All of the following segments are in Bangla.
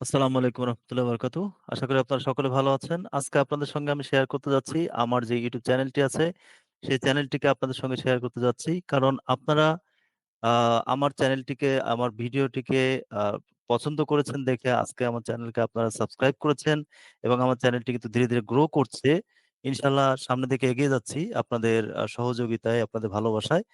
আসসালামু আলাইকুম রহমতুল্লাহ বারকাতু। আশা করি আপনারা সকলে ভালো আছেন। আজকে আপনাদের সঙ্গে আমি শেয়ার করতে যাচ্ছি আমার যে YouTube চ্যানেলটি আছে, সেই চ্যানেলটিকে আপনাদের সঙ্গে শেয়ার করতে যাচ্ছি। কারণ আপনারা আমার চ্যানেলটিকে, আমার ভিডিওটিকে পছন্দ করেছেন দেখে আজকে আমার চ্যানেলকে আপনারা সাবস্ক্রাইব করেছেন এবং আমার চ্যানেলটি কিন্তু ধীরে, ধীরে গ্রো করছে। ইনশাআল্লাহ সামনের দিকে এগিয়ে যাচ্ছি আপনাদের সহযোগিতায়, আপনাদের ভালোবাসায়।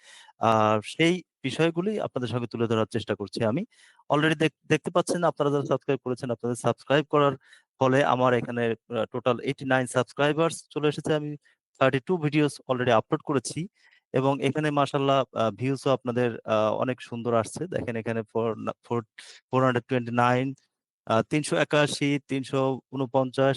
আর সেই বিষয়গুলি আপনাদের সঙ্গে তুলে ধরার চেষ্টা করছি আমি। অলরেডি দেখতে পাচ্ছেন আপনারা যারা সাবস্ক্রাইব করেছেন, আপনাদের সাবস্ক্রাইব করার ফলে আমার এখানে টোটাল 89 সাবস্ক্রাইবার্স চলে এসেছে। আমি 32 ভিডিওস অলরেডি আপলোড করেছি এবং এখানে মাশাআল্লাহ আ ভিউসও আপনাদের অনেক সুন্দর আসছে। দেখেন এখানে ফোর না ফোর 429 আ ৩৮১, ৩৪৯, ২৫৪,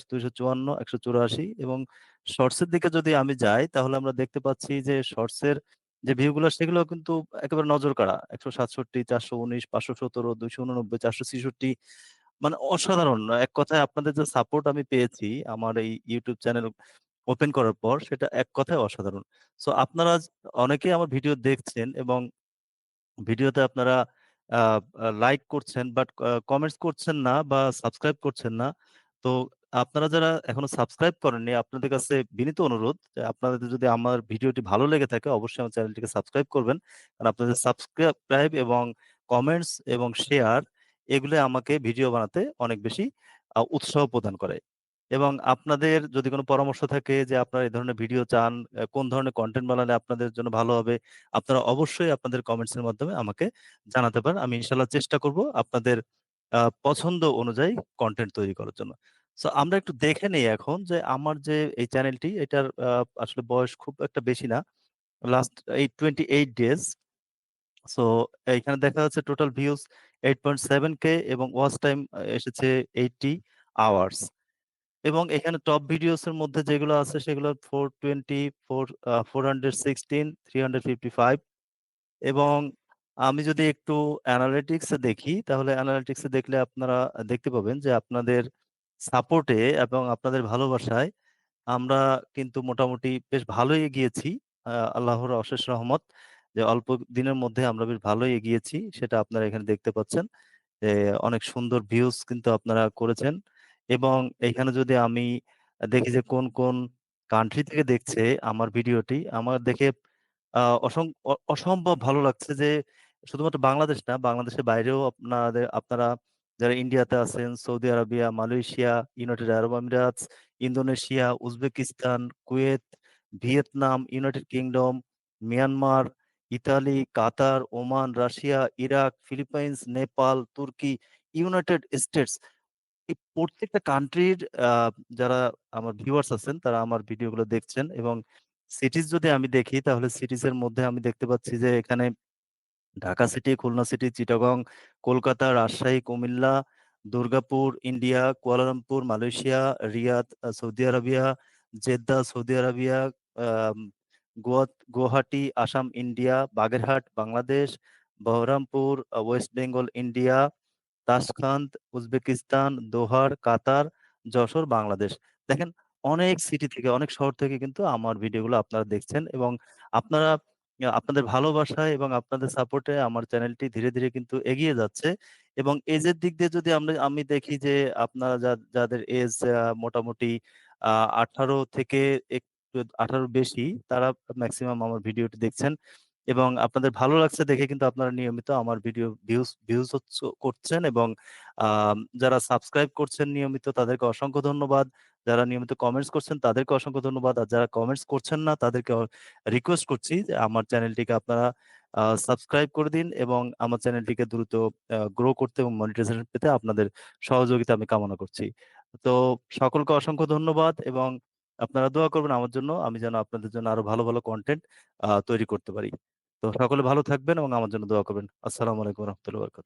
১৮৪ এবং শর্টস এর দিকে যদি আমি যাই তাহলে আমরা দেখতে পাচ্ছি যে শর্টস এর যে ভিউ গুলো সেগুলো কিন্তু একেবারে নজর কাড়া। ১৬৭, ৪১৯, ৫১৭, ২৮৯, ৪৬৬ মানে অসাধারণ। এক কথায় আপনাদের যে সাপোর্ট আমি পেয়েছি আমার এই ইউটিউব চ্যানেল ওপেন করার পর সেটা এক কথায় অসাধারণ। সো আপনারা অনেকেই আমার ভিডিও দেখছেন এবং ভিডিওতে আপনারা লাইক করছেন বাট কমেন্টস করছেন না বা সাবস্ক্রাইব করছেন না। তো আপনারা যারা এখনও সাবস্ক্রাইব করেননি আপনাদের কাছে বিনীত অনুরোধ আপনাদের যদি আমার ভিডিওটি ভালো লেগে থাকে অবশ্যই আমার চ্যানেলটিকে সাবস্ক্রাইব করবেন। কারণ আপনাদের সাবস্ক্রাইব এবং কমেন্টস এবং শেয়ার এগুলো আমাকে ভিডিও বানাতে অনেক বেশি উৎসাহ প্রদান করে। এবং আপনাদের যদি কোনো পরামর্শ থাকে যে আপনারা এই ধরনের ভিডিও চান, কোন ধরনের কন্টেন্ট বানালে আপনাদের জন্য ভালো হবে, আপনারা অবশ্যই আপনাদের কমেন্টস এর মাধ্যমে আমাকে জানাতে পারেন। আমি ইনশাআল্লাহ চেষ্টা করব আপনাদের পছন্দ অনুযায়ী কন্টেন্ট তৈরি করার জন্য। সো আমরা একটু দেখে নেই এখন যে আমার যে এই চ্যানেলটি এটার আ আসলে বয়স খুব একটা বেশি না। লাস্ট এই 28 ডেজ। সো এইখানে দেখা যাচ্ছে টোটাল ভিউস 8.7 কে এবং ওয়াচ টাইম এসেছে 80 আওয়ার্স। এবং এখানে টপ ভিডিওস এর মধ্যে যেগুলো আছে সেগুলো 420, four four hundred sixteen three hundred fifty five এবং আমি যদি একটু অ্যানালিটিক্সে দেখি তাহলে অ্যানালিটিক্স দেখলে আপনারা দেখতে পাবেন যে আপনাদের সাপোর্টে এবং আপনাদের ভালোবাসায় আমরা কিন্তু মোটামুটি বেশ ভালোই এগিয়েছি। আল্লাহর অশেষ রহমত যে অল্প দিনের মধ্যে আমরা বেশ ভালোই এগিয়েছি। সেটা আপনারা এখানে দেখতে পাচ্ছেন। যে অনেক সুন্দর ভিউজ কিন্তু আপনারা করেছেন। এবং এখানে যদি আমি দেখি যে কোন, কোন কান্ট্রি থেকে দেখছে আমার ভিডিওটি আমার দেখে অসম্ভব ভালো লাগছে যে শুধুমাত্র বাংলাদেশ না, বাংলাদেশের বাইরেও আপনাদের আপনারা যারা ইন্ডিয়াতে আছেন, Saudi Arabia Malaysia, United Arab Emirates, Indonesia, Uzbekistan, Kuwait, Vietnam, United Kingdom, Myanmar, Italy, Qatar, Oman, Russia, Iraq, Philippines Nepal, Turkey, United States. এই প্রত্যেকটা কান্ট্রির যারা আমার ভিউয়ার্স আছেন তারা আমার ভিডিওগুলো দেখছেন এবং সিটিজ যদি আমি দেখি তাহলে সিটিজের মধ্যে আমি দেখতে পাচ্ছি যে এখানে Dhaka city, Khulna city, Chittagong, Kolkata, Rajshahi, Comilla, Durgapur, India, Kuala Lumpur, Malaysia, Riyadh, Saudi Arabia Jeddah, Saudi Arabia Guwahati, Assam, India, Bagerhat, Bangladesh, Baharampur, West Bengal, India, Tashkent, Uzbekistan, দোহার, কাতার, যশোর, বাংলাদেশ। দেখেন অনেক সিটি থেকে, অনেক শহর থেকে কিন্তু আমার ভিডিওগুলো আপনারা দেখছেন এবং আপনারা আপনাদের ভালোবাসায় এবং আপনাদের সাপোর্টে আমার চ্যানেলটি ধীরে, ধীরে কিন্তু এগিয়ে যাচ্ছে এবং এজের দিক দিয়ে যদি আমরা আমি দেখি যে আপনারা যাদের এজ মোটামুটি আ 18 থেকে 18 বেশি তারা ম্যাক্সিমাম আমার ভিডিওটি দেখছেন এবং আপনাদের ভালো লাগছে দেখে কিন্তু আপনারা নিয়মিত আমার ভিডিও ভিউজ ভিউজ করছেন এবং যারা সাবস্ক্রাইব করছেন নিয়মিত তাদেরকে অসংখ্য ধন্যবাদ। যারা নিয়মিত কমেন্টস করছেন তাদেরকে অসংখ্য ধন্যবাদ। আর যারা কমেন্টস করছেন না তাদেরকে রিকোয়েস্ট করছি যে আমার চ্যানেলটিকে আপনারা সাবস্ক্রাইব করে দিন এবং আমার চ্যানেলটিকে দ্রুত গ্রো করতে এবং মনিটাইজেশন পেতে আপনাদের সহযোগিতা আমি কামনা করছি। তো সকলকে অসংখ্য ধন্যবাদ এবং আপনারা দোয়া করবেন আমার জন্য। আমি যেন আপনাদের জন্য আরও ভালো, ভালো কন্টেন্ট তৈরি করতে পারি। তো সকলে ভালো থাকবেন এবং আমার জন্য দোয়া করবেন। আসসালামু আলাইকুম রাহমাতুল্লাহি।